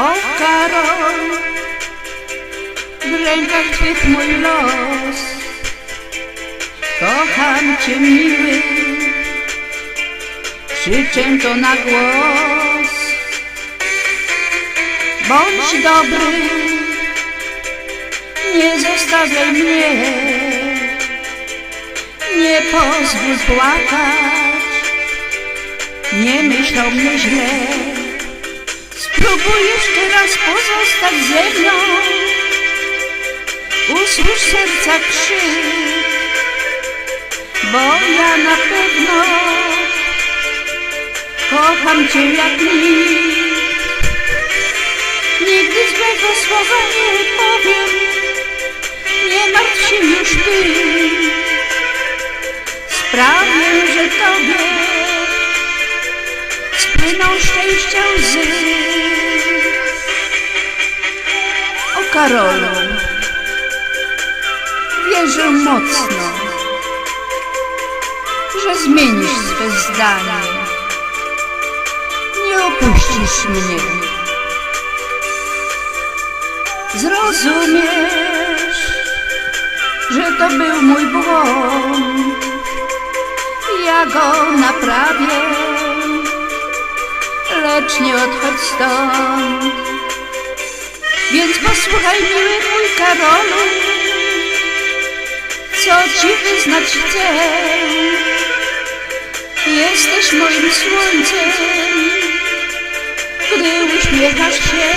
Karol, w rękach Twych mój los. Kocham Cię miły, krzyczę to na głos. Bądź dobry, nie zostawiaj mnie, nie pozwól płakać, nie myśl o mnie źle. Spróbuj jeszcze raz pozostać ze mną, usłysz serca krzyk, bo ja na pewno kocham Cię jak nikt. Nigdy złego słowa nie powiem, nie martw się już tym. Sprawię, że Tobie spłyną szczęścia łzy. O Karolu, wierzę mocno, że zmienisz swe zdanie. Nie opuścisz mnie. Zrozumiesz, że to był mój błąd. Ja go naprawię, lecz nie odchodź stąd. Więc posłuchaj, miły mój Karolu, co ci wyznać chcę. Jesteś moim słońcem, gdy uśmiechasz się.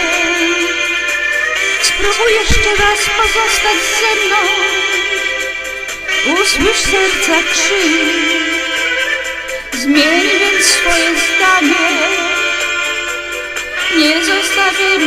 Spróbuj jeszcze raz pozostać ze mną, usłysz serca krzyk. Zmień więc swoje zdanie, nie zostawiaj mnie.